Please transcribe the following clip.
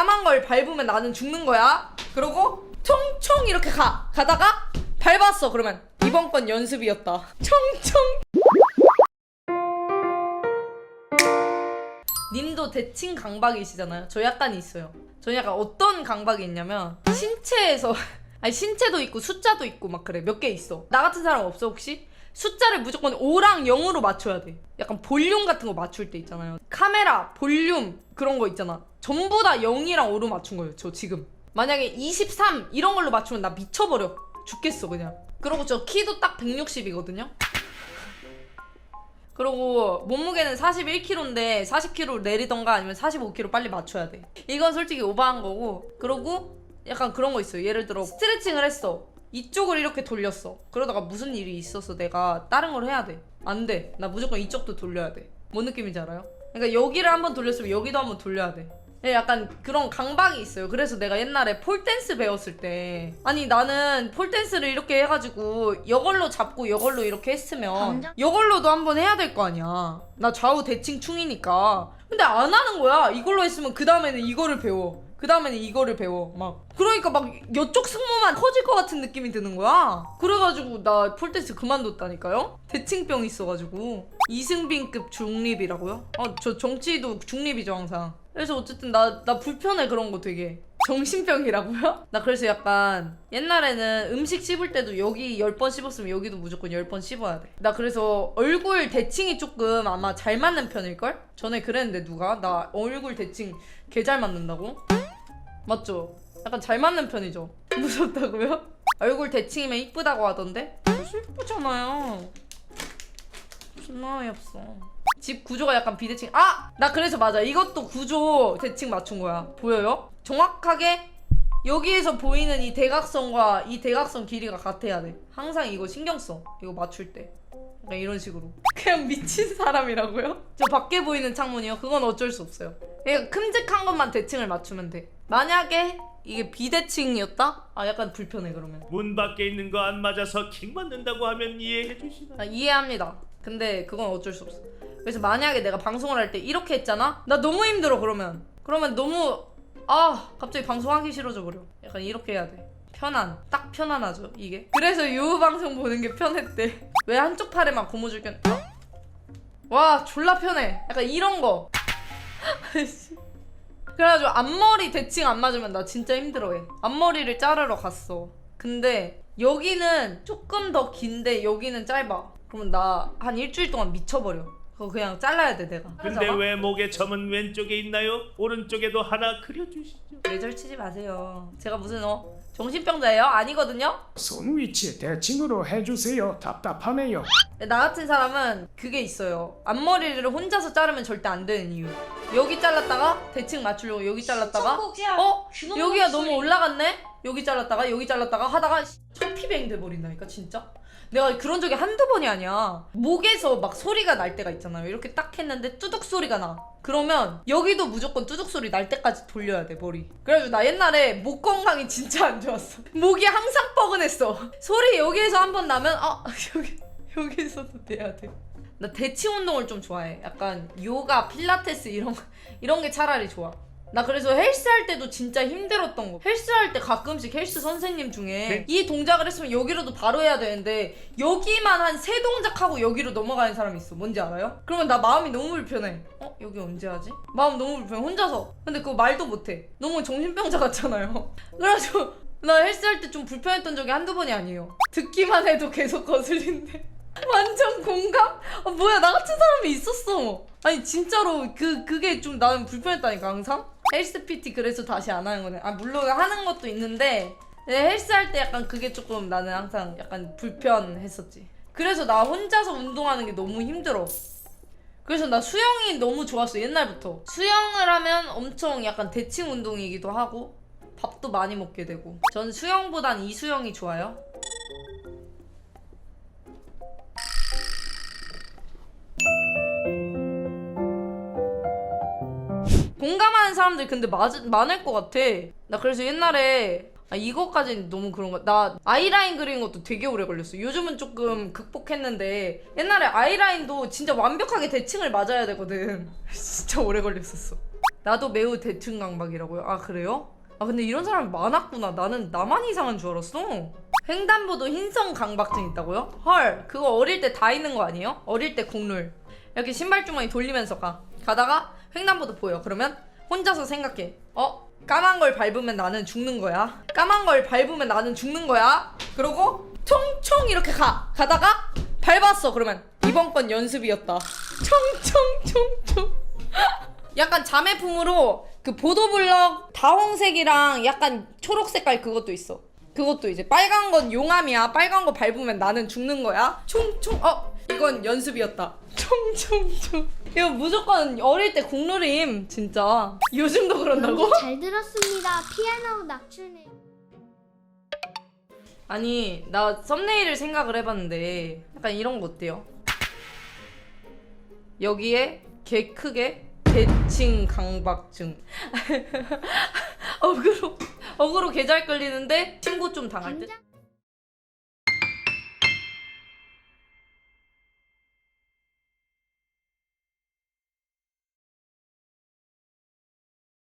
까만 걸 밟으면 나는 죽는 거야. 그러고 총총 이렇게 가. 가다가 밟았어. 그러면 이번 건 연습이었다. 총총. 님도 대칭 강박이시잖아요. 저 약간 있어요. 저 약간 어떤 강박이 있냐면 신체에서 아니 신체도 있고 숫자도 있고 막 그래 몇 개 있어. 나 같은 사람 없어 혹시? 숫자를 무조건 5랑 0으로 맞춰야 돼. 약간 볼륨 같은 거 맞출 때 있잖아요. 카메라, 볼륨 그런 거 있잖아. 전부 다 0이랑 5로 맞춘 거예요. 저 지금. 만약에 23 이런 걸로 맞추면 나 미쳐버려. 죽겠어 그냥. 그리고 저 키도 딱 160이거든요. 그리고 몸무게는 41kg인데 40kg 내리던가 아니면 45kg 빨리 맞춰야 돼. 이건 솔직히 오버한 거고. 그리고 약간 그런 거 있어요. 예를 들어 스트레칭을 했어. 이쪽을 이렇게 돌렸어. 그러다가 무슨 일이 있어서 내가 다른 걸 해야 돼. 안 돼. 나 무조건 이쪽도 돌려야 돼. 뭔 느낌인지 알아요? 그러니까 여기를 한번 돌렸으면 여기도 한번 돌려야 돼. 예, 약간 그런 강박이 있어요. 그래서 내가 옛날에 폴댄스 배웠을 때 아니 나는 폴댄스를 이렇게 해가지고 이걸로 잡고 이걸로 이렇게 했으면 감정? 이걸로도 한번 해야 될 거 아니야. 나 좌우 대칭 충이니까. 근데 안 하는 거야. 이걸로 했으면 그 다음에는 이거를 배워. 그 다음에는 이거를 배워. 막 그러니까 막 이쪽 승모만 커질 것 같은 느낌이 드는 거야. 그래가지고 나 폴댄스 그만뒀다니까요. 대칭병 있어가지고 이승빈급 중립이라고요? 아 저 정치도 중립이죠 항상. 그래서 어쨌든 나 나 불편해 그런 거 되게. 정신병이라고요? 나 그래서 약간 옛날에는 음식 씹을 때도 여기 10번 씹었으면 여기도 무조건 10번 씹어야 돼. 나 그래서 얼굴 대칭이 조금 아마 잘 맞는 편일걸? 전에 그랬는데 누가? 나 얼굴 대칭 개 잘 맞는다고? 맞죠? 약간 잘 맞는 편이죠. 무섭다고요? 얼굴 대칭이면 이쁘다고 하던데? 벌써 이쁘잖아요. 존나 어이없어. 집 구조가 약간 비대칭. 아! 나 그래서 맞아. 이것도 구조 대칭 맞춘 거야. 보여요? 정확하게 여기에서 보이는 이 대각선과 이 대각선 길이가 같아야 돼. 항상 이거 신경 써. 이거 맞출 때. 약간 이런 식으로. 그냥 미친 사람이라고요? 저 밖에 보이는 창문이요? 그건 어쩔 수 없어요. 그러니까 큼직한 것만 대칭을 맞추면 돼. 만약에 이게 비대칭이었다? 아 약간 불편해 그러면. 문 밖에 있는 거 안 맞아서 킹 맞는다고 하면 이해해 주시나? 아, 이해합니다. 근데 그건 어쩔 수 없어. 그래서 만약에 내가 방송을 할 때 이렇게 했잖아? 나 너무 힘들어 그러면. 그러면 너무 아 갑자기 방송하기 싫어져 버려. 약간 이렇게 해야 돼. 편안. 딱 편안하죠 이게. 그래서 요 방송 보는 게 편했대. 왜 한쪽 팔에만 고무줄 꼈? 어? 와 졸라 편해. 약간 이런 거. 그래가지고 앞머리 대칭 안 맞으면 나 진짜 힘들어해. 앞머리를 자르러 갔어. 근데 여기는 조금 더 긴데 여기는 짧아. 그러면 나 한 일주일 동안 미쳐버려. 그거 그냥 잘라야 돼 내가. 근데 왜 목에 점은 왼쪽에 있나요? 오른쪽에도 하나 그려주시죠. 뇌절 치지 마세요. 제가 무슨 어 정신병자예요? 아니거든요. 손 위치 대칭으로 해주세요. 답답하네요. 나 같은 사람은 그게 있어요. 앞머리를 혼자서 자르면 절대 안 되는 이유. 여기 잘랐다가 대칭 맞추려고 여기 잘랐다가 어 여기가 너무 올라갔네. 여기 잘랐다가 여기 잘랐다가 하다가 천피뱅 돼버린다니까 진짜. 내가 그런 적이 한두 번이 아니야. 목에서 막 소리가 날 때가 있잖아요. 이렇게 딱 했는데 뚜둑 소리가 나. 그러면 여기도 무조건 뚜둑 소리 날 때까지 돌려야 돼 머리. 그래가지고 나 옛날에 목 건강이 진짜 안 좋았어. 목이 항상 뻐근했어. 소리 여기에서 한 번 나면 아 여기 여기서도 돼야 돼. 나 대칭 운동을 좀 좋아해. 약간 요가, 필라테스 이런 거- 이런 게 차라리 좋아. 나 그래서 헬스 할 때도 진짜 힘들었던 거. 헬스 할 때 가끔씩 헬스 선생님 중에 네. 이 동작을 했으면 여기로도 바로 해야 되는데 여기만 한 세 동작 하고 여기로 넘어가는 사람이 있어. 뭔지 알아요? 그러면 나 마음이 너무 불편해. 어? 여기 언제 하지? 마음 너무 불편해. 혼자서. 근데 그거 말도 못해. 너무 정신병자 같잖아요. 그래가지고 나 헬스 할 때 좀 불편했던 적이 한두 번이 아니에요. 듣기만 해도 계속 거슬린데. 완전 공감? 아, 뭐야 나 같은 사람이 있었어. 아니 진짜로 그 그게 좀 나는 불편했다니까 항상. 헬스 PT 그래서 다시 안 하는 거네. 아 물론 하는 것도 있는데 네, 헬스 할 때 약간 그게 조금 나는 항상 약간 불편했었지. 그래서 나 혼자서 운동하는 게 너무 힘들어. 그래서 나 수영이 너무 좋았어 옛날부터. 수영을 하면 엄청 약간 대칭 운동이기도 하고 밥도 많이 먹게 되고. 전 수영보단 이수영이 좋아요. 공감하는 사람들 근데 맞, 많을 것 같아. 나 그래서 옛날에 아, 이거까지는 너무 그런 거. 나 아이라인 그리는 것도 되게 오래 걸렸어. 요즘은 조금 극복했는데 옛날에 아이라인도 진짜 완벽하게 대칭을 맞아야 되거든. 진짜 오래 걸렸었어. 나도 매우 대충 강박이라고요? 아 그래요? 아 근데 이런 사람이 많았구나. 나는 나만 이상한 줄 알았어. 횡단보도 흰성 강박증 있다고요? 헐 그거 어릴 때 다 있는 거 아니에요? 어릴 때 국룰 이렇게 신발 주머니 돌리면서 가 가다가 횡단보도 보여. 그러면 혼자서 생각해. 어? 까만 걸 밟으면 나는 죽는 거야? 까만 걸 밟으면 나는 죽는 거야? 그러고 총총 이렇게 가. 가다가 밟았어. 그러면 이번 건 연습이었다. 총총총총. 약간 자매품으로 그 보도블럭 다홍색이랑 약간 초록 색깔 그것도 있어. 그것도 이제 빨간 건 용암이야. 빨간 거 밟으면 나는 죽는 거야. 총총 어 이건 연습이었다. 총총총 이거 무조건 어릴 때 국룰임 진짜. 요즘도 그런다고? 연기 잘 들었습니다. 피아노 낙추네. 아니 나 썸네일을 생각을 해봤는데 약간 이런 거 어때요? 여기에 개 크게 대칭 강박증 어그로 어그로 개잘 끌리는데 친구 좀 당할 듯 당장